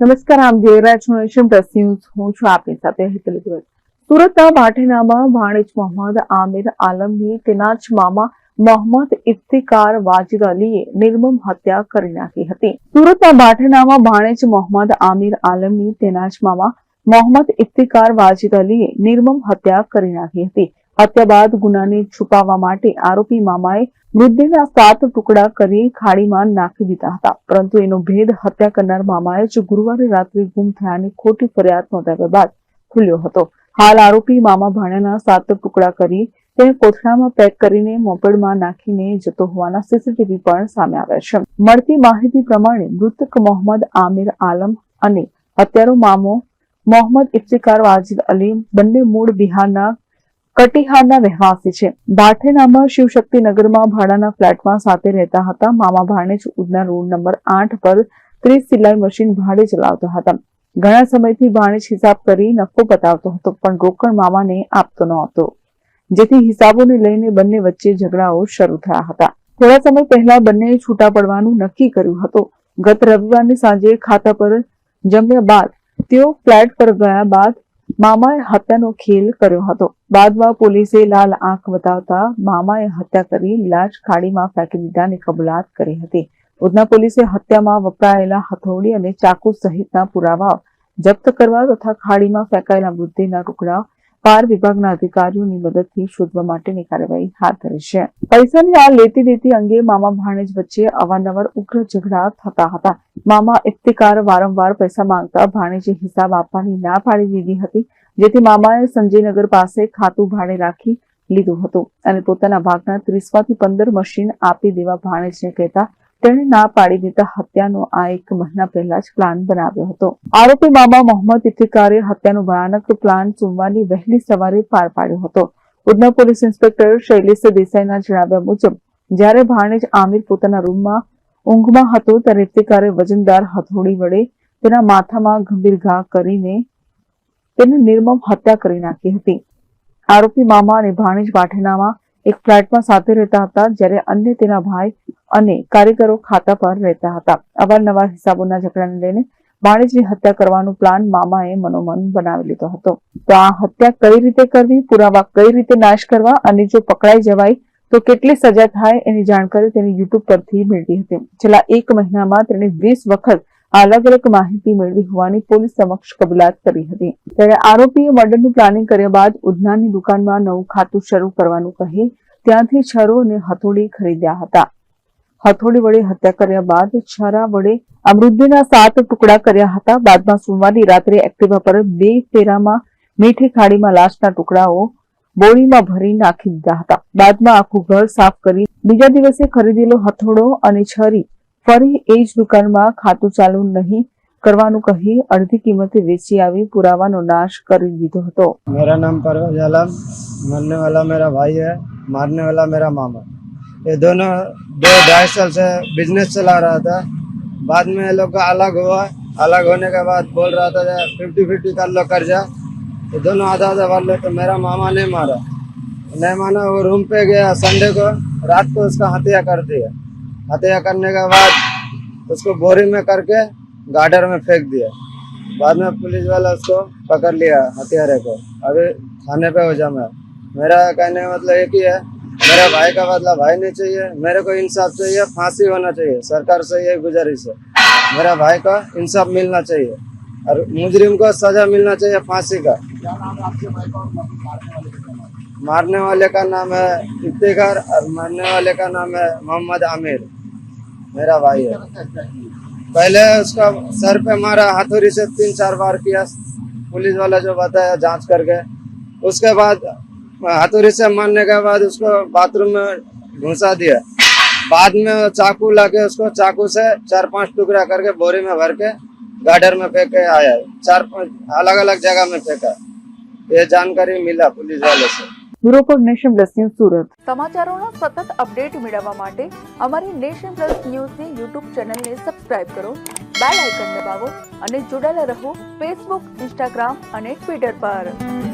નમસ્કાર, આમ જોઈ રહ્યા ન્યૂઝ. હું છું આપની સાથે સુરતના ભાટેનામાં ભાણેજ મોહમ્મદ આમિર આલમની તેના જ મામા મોહમ્મદ ઇફ્તિકાર વાજિદ અલીએ નિર્મમ હત્યા કરી નાખી હતી. સુરતના ભાટેનામાં ભાણેજ મોહમ્મદ આમિર આલમની તેના જ મામા મોહમ્મદ ઇફ્તિકાર વાજિદ અલીએ નિર્મમ હત્યા કરી નાખી હતી. હત્યા બાદ ગુનાને છુપાવવા માટે આરોપી મામાએ મૃતદેહના સાત ટુકડા કરી ખાડીમાં નાખી દીધા હતા. પરંતુ એનો ભેદ હત્યા કરનાર મામાએ જ ગુરુવારે રાત્રે ગુમ થયાની ખોટી ફરિયાદ નોંધાવ્યા બાદ ખુલ્યો હતો. હાલ આરોપી મામા ભાણેના સાત ટુકડા કરી તેને કોથળામાં પેક કરીને મોપડમાં નાખીને જતો હોવાના સીસીટીવી પણ સામે આવ્યા છે. મળતી માહિતી પ્રમાણે મૃતક મોહમ્મદ આમિર આલમ અને હત્યારો મામો મોહમ્મદ ઇફ્તિકાર વાજિદ અલી બંને મૂળ બિહારના કટિહારના રહેવાસી છે. ભાઠેનામાં શિવશક્તિ નગરમાં ભાડાના ફ્લેટમાં સાથે રહેતા હતા. મામા ભાણેજ ઉધના રોડ નંબર આઠ પર ત્રીસ સિલાઈ મશીન ભાડે ચલાવતા હતા. ઘણા સમયથી ભાણેજ હિસાબ કરી નફો બતાવતો હતો, પણ રોકડ મામાને આપતો ન હતો જેથી હિસાબોને લઈને બંને વચ્ચે ઝઘડાઓ શરૂ થયા હતા. થોડા સમય પહેલા બંનેએ છૂટા પડવાનું નક્કી કર્યું હતું. ગત રવિવારની સાંજે ખાતા પર જમ્યા બાદ તેઓ ફ્લેટ પર ગયા બાદ મામાએ હત્યાનો ખેલ કર્યો હતો. બાદમાં પોલીસે લાલ આંખ બતાવતા મામાએ હત્યા કરી લાશ ખાડીમાં ફેંકી દીધાની કબૂલાત કરી હતી. ઉધના પોલીસે હત્યામાં વપરાયેલા હથોડી અને ચાકુ સહિતના પુરાવા જપ્ત કરવા તથા ખાડીમાં ફેંકાયેલા મૃતદેહના ટુકડા ફાયર વિભાગના અધિકારીઓની મદદથી શોધવા માટેની કાર્યવાહી હાથ ધરી છે. પૈસાની આ લેતી દેતી અંગે મામા ભાણેજ વચ્ચે અવારનવાર ઉગ્ર ઝઘડા થતા હતા. મામા ઇફ્તિકાર વારંવાર પૈસા માંગતા ભાણેજે હિસાબ આપવાની ના પાડી દીધી હતી, જેથી મામાએ સંજયનગર પાસે ખાતું ભાડે રાખી લીધું હતું અને પોતાના ભાગના ત્રીસમાંથી પંદર મશીન આપી દેવા ભાણેજને કહેતા તેણે ના પાડી દીધા હત્યાનો આ એક મહિના પહેલા જ પ્લાન બનાવ્યો હતો. આરોપી મામા મોહમ્મદ ઇફ્તિકારે હત્યાનો ભયાનક પ્લાન સોમવારની વહેલી સવારે પાર પાડ્યો હતો. ઉધના પોલીસ ઇન્સ્પેક્ટર શૈલેષ દેસાઈના જણાવ્યા મુજબ, જ્યારે ભાણેજ આમિર પોતાના રૂમમાં ઊંઘમાં હતો ત્યારે ઇફ્તિકારે વજનદાર હથોડી વડે તેના માથામાં ગંભીર ઘા કરીને તેને નિર્મમ હત્યા કરી નાખી હતી. આરોપી મામા અને ભાણેજ પાઠેનામાં એક ફ્લેટમાં સાથે રહેતા હતા, જ્યારે અન્ય તેના ભાઈ અને કાર્યકરો ખાતા પર રહેતા હતા. અવારનવાર હિસાબોના ઝઘડાને લઈને બાણેજની હત્યા કરવાનો પ્લાન મામાએ મનોમન બનાવી લીધો હતો. તો આ હત્યા કઈ રીતે કરવી, પુરાવા કઈ રીતે નાશ કરવા અને જો પકડાઈ જવાય તો કેટલી સજા થાય એની જાણકારી તેની યુટ્યુબ પરથી મેળવી હતી. છેલ્લા એક મહિનામાં તેણે વીસ વખત અલગ અલગ માહિતી મેળવી હોવાની પોલીસ સમક્ષ કબૂલાત કરી હતી. ત્યારે આરોપીએ મર્ડરનું પ્લાનિંગ કર્યા બાદ ઉધનાની દુકાનમાં નવું ખાતું શરૂ કરવાનું કહી ત્યાંથી છરો અને હથોડી ખરીદ્યા હતા. હથોડી વડે હત્યા કર્યા બાદ છરા વડે આ સાત ટુકડા કર્યા હતા. બાદમાં સોમવારની રાત્રે એક્ટિવા પર બે ફેરામાં મીઠી ખાડીમાં લાશના ટુકડાઓ બોરીમાં ભરી નાખી દીધા હતા. બાદમાં આખું ઘર સાફ કરી બીજા દિવસે ખરીદેલો હથોડો અને છરી ફરી એ જ દુકાનમાં ખાતું ચાલુ નહીં કરવાનું કહી અડધી કિંમતે વેચી આવી પુરાવાનો નાશ કરી દીધો હતો. મેરા નામ પરવેઝ આલમ મરને વાલા મેરા ભાઈ હૈ. મારને વાલા મેરા મામા. ये दोनों दो ढाई साल से बिज़नेस चला रहा था। बाद में ये लोग का अलग हुआ। अलग होने के बाद बोल रहा था फिफ्टी फिफ्टी कर लो कर्जा। तो दोनों आधा आधा भर लो तो मेरा मामा ने मारा। नहीं माना वो रूम पे गया संडे को। रात को उसका हत्या कर दिया। हत्या करने के बाद उसको बोरी में करके गार्डर में फेंक दिया। बाद में पुलिस वाला उसको पकड़ लिया हथियारे को। अभी थाने पे हो जमा है। मेरा कहने का मतलब एक ही है मेरा भाई का बदला भाई नहीं चाहिए, मेरे को इंसाफ चाहिए, फांसी होना चाहिए, सरकार से यही गुजारिश है। मेरा भाई का इंसाफ मिलना चाहिए और मुजरिम को सजा मिलना चाहिए फांसी का। मारने वाले का नाम है इफ्तिकार और मरने वाले का नाम है मोहम्मद आमिर। मेरा भाई है। पहले उसका सर पे मारा हाथोड़ी से तीन चार बार किया, पुलिस वाला जो बताया जाँच करके। उसके बाद हाथोड़ी से मारने के बाद उसको बाथरूम में घुसा दिया बाद में चाकू लाके उसको चाकू से चार पांच टुकड़ा करके बोरी में भर के गार्डर में फेंक के आया चार अलग अलग जगह में फेंका ये जानकारी मिला पुलिस वाले से bureau for nation plus news Surat સમાચારોના સતત અપડેટ મેળવવા માટે અમારી નેશન પ્લસ ન્યૂઝની યુટ્યુબ ચેનલને સબસ્ક્રાઇબ કરો બેલ આઇકન દબાવો અને જોડાયેલા રહો ફેસબુક ઇન્સ્ટાગ્રામ અને ટ્વિટર પર